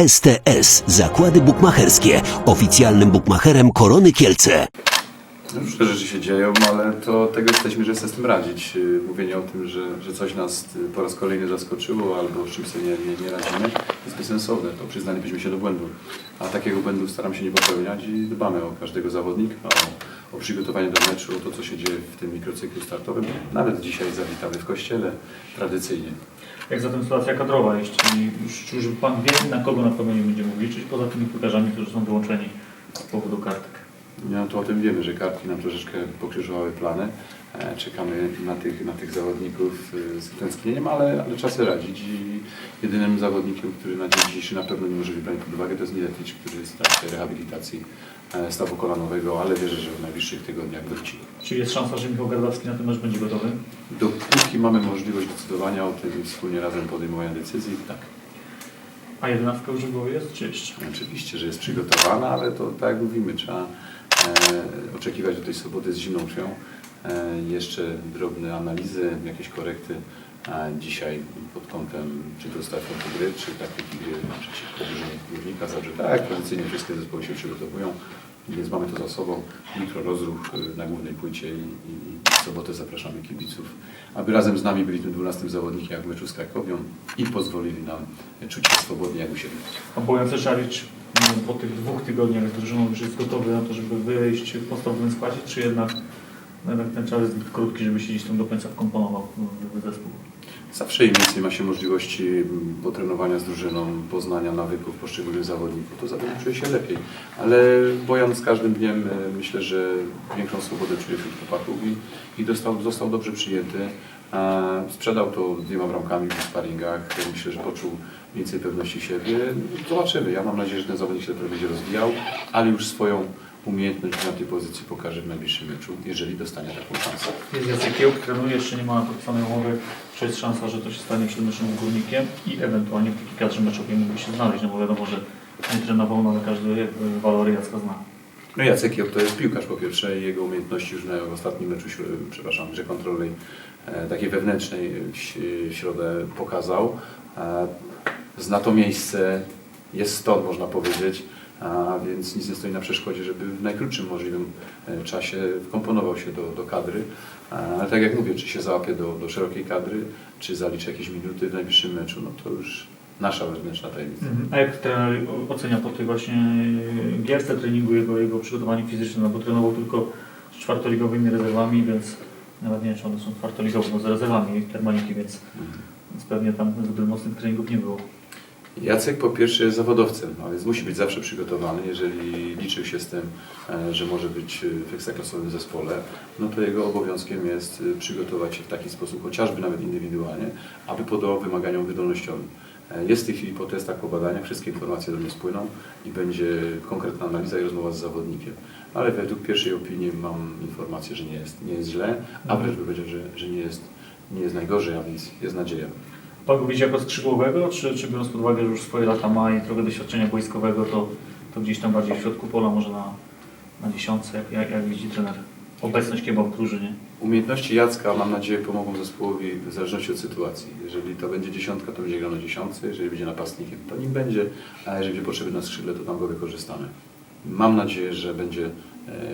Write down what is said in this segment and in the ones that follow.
STS Zakłady Bukmacherskie, oficjalnym bukmacherem Korony Kielce. No, Różne rzeczy się dzieją, ale to tego jesteśmy, że sobie z tym radzić. Yy, Mówienie o tym, że, że coś nas yy, po raz kolejny zaskoczyło albo z czymś sobie nie, nie, nie radzimy, jest bezsensowne. To przyznalibyśmy się do błędu. A takiego błędu staram się nie popełniać i dbamy o każdego zawodnika, o, o przygotowanie do meczu, o to, co się dzieje w tym mikrocyklu startowym. Nawet dzisiaj zawitamy w kościele tradycyjnie. Jak zatem sytuacja kadrowa, jeśli już już Pan wie, na kogo na pewno nie będziemy liczyć, poza tymi piłkarzami, którzy są wyłączeni z powodu kartek. No to o tym wiemy, że kartki nam troszeczkę pokrzyżowały plany. E, Czekamy na tych, na tych zawodników e, z tęsknieniem, ale, ale czas sobie radzić i jedynym zawodnikiem, który na dzień dzisiejszy na pewno nie może być brany pod uwagę, to jest Miletic, który jest w trakcie rehabilitacji e, stawu kolanowego, ale wierzę, że w najbliższych tygodniach wróci. Czy jest szansa, że Michał Gardawski na ten mecz będzie gotowy? Dopóki mamy możliwość decydowania o tym wspólnie razem podejmowania decyzji, tak. A jedenastka już w głowie jest, czy jeszcze? Oczywiście, że jest przygotowana, ale to tak jak mówimy, trzeba oczekiwać do tej soboty z zimną krwią. E, jeszcze drobne analizy, jakieś korekty e, dzisiaj pod kątem czy to ustawią gry, czy taktyki gry przeciwko drużynie górnika. Także tak, tradycyjnie wszystkie zespoły się przygotowują, więc mamy to za sobą. Jutro rozruch e, na głównej płycie i, i, w sobotę zapraszamy kibiców, aby razem z nami byli tym 12 zawodnikiem w meczu z Krakowią i pozwolili nam czuć się swobodnie jak u siebie. Obojan Ceszaricz mm, po tych dwóch tygodniach z drużyną już jest gotowy na to, żeby wyjść w podstawowym składzie, czy jednak, jednak ten czas jest zbyt krótki, żeby się gdzieś tam do końca wkomponował w zespół? Zawsze im więcej ma się możliwości mm, potrenowania z drużyną, poznania nawyków poszczególnych zawodników, to zawodnik czuje się lepiej. Ale Bojan z każdym dniem e, myślę, że większą swobodę czuje wśród chłopaków i, i dostał, został dobrze przyjęty. Sprzedał to dwiema bramkami w sparingach. Myślę, że poczuł więcej pewności siebie. Zobaczymy. Ja mam nadzieję, że ten zawodnik się będzie rozwijał, ale już swoją umiejętność na tej pozycji pokaże w najbliższym meczu, jeżeli dostanie taką szansę. Jest Jacek Kiełk, trenuje, jeszcze nie ma podpisanej umowy, czy jest szansa, że to się stanie przed z Górnikiem i ewentualnie w takiej kadrze meczowej mógłby się znaleźć, no bo wiadomo, że nie trenował, no ale każdy jakby walory Jacka zna. No Jacek Job to jest piłkarz po pierwsze i jego umiejętności już na ostatnim meczu, przepraszam, grze kontrolnej, e, takiej wewnętrznej w środę pokazał. E, Zna to miejsce, jest stąd można powiedzieć, a więc nic nie stoi na przeszkodzie, żeby w najkrótszym możliwym e, czasie wkomponował się do, do kadry. Ale tak jak mówię, czy się załapie do, do szerokiej kadry, czy zaliczy jakieś minuty w najbliższym meczu, no to już nasza wewnętrzna tajemnica. A jak trener ocenia po tej właśnie gierce treningu jego, jego przygotowanie fizyczne, no bo trenował tylko z czwartoligowymi rezerwami, więc nawet nie wiem, czy one są czwartoligowe, no z rezerwami termaliki, więc, więc pewnie tam zbyt mocnych treningów nie było. Jacek po pierwsze jest zawodowcem, a więc musi być zawsze przygotowany. Jeżeli liczył się z tym, e, że może być e, w ekstraklasowym zespole, no to jego obowiązkiem jest e, przygotować się w taki sposób, chociażby nawet indywidualnie, aby podołał wymaganiom wydolnościowym. Jest w tej chwili po testach, po badaniach, wszystkie informacje do mnie spłyną i będzie konkretna analiza i rozmowa z zawodnikiem. Ale według pierwszej opinii mam informację, że nie jest, nie jest źle, a wręcz powiedział, że, że nie, jest, nie jest najgorzej, a więc jest nadzieja. Pan jako skrzydłowego, czy, czy biorąc pod uwagę, że już swoje lata ma i trochę doświadczenia boiskowego, to, to gdzieś tam bardziej w środku pola, może na, na dziesiątce, jak, jak, jak widzi trener? Obecność Kieba w drużynie. Umiejętności Jacka, mam nadzieję, pomogą zespołowi w zależności od sytuacji. Jeżeli to będzie dziesiątka, to będzie grał na dziesiątce, jeżeli będzie napastnikiem, to nim będzie, a jeżeli będzie potrzebny na skrzydle, to tam go wykorzystamy. Mam nadzieję, że będzie e,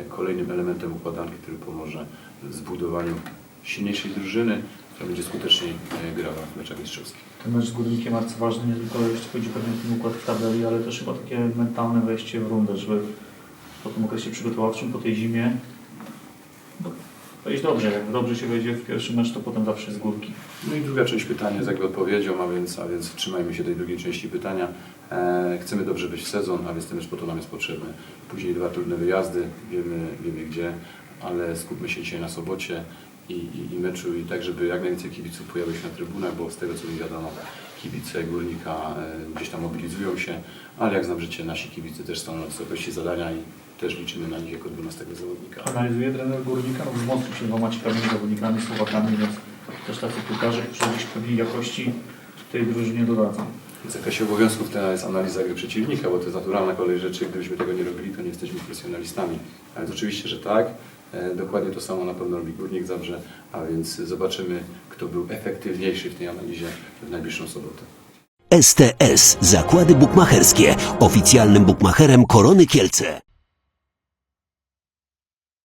kolejnym elementem układanki, który pomoże zbudowaniu silniejszej drużyny, która będzie skuteczniej e, grała w meczach mistrzowskich. Ten mecz z Górnikiem bardzo ważny, nie tylko jeśli chodzi o ten układ w tabeli, ale też chyba takie mentalne wejście w rundę, żeby po tym okresie przygotowawczym, po tej zimie no, wejść dobrze. Jak dobrze się wejdzie w pierwszy mecz, to potem zawsze z górki. No i druga część pytania jest jakby odpowiedzią, a więc, a więc trzymajmy się tej drugiej części pytania. E, chcemy dobrze być w sezon, a więc ten mecz po to nam jest potrzebny. Później dwa trudne wyjazdy, wiemy, wiemy gdzie, ale skupmy się dzisiaj na sobocie i, i, i meczu i tak, żeby jak najwięcej kibiców pojawiło się na trybunach, bo z tego co mi wiadomo, kibice Górnika e, gdzieś tam mobilizują się, ale jak znam życie, nasi kibice też staną na wysokości zadania i też liczymy na nich jako 12 zawodnika. Analizuje trener Górnika, no, wzmocnił się dwoma ciekawymi zawodnikami, Słowakami, więc też tacy piłkarze, którzy gdzieś pewnej jakości tej drużynie dodadzą. W zakresie obowiązków to jest analiza gry przeciwnika, bo to jest naturalna kolej rzeczy. Gdybyśmy tego nie robili, to nie jesteśmy profesjonalistami. A więc oczywiście, że tak. E, Dokładnie to samo na pewno robi Górnik Zabrze, a więc zobaczymy, kto był efektywniejszy w tej analizie w najbliższą sobotę. STS Zakłady Bukmacherskie, oficjalnym bukmacherem Korony Kielce.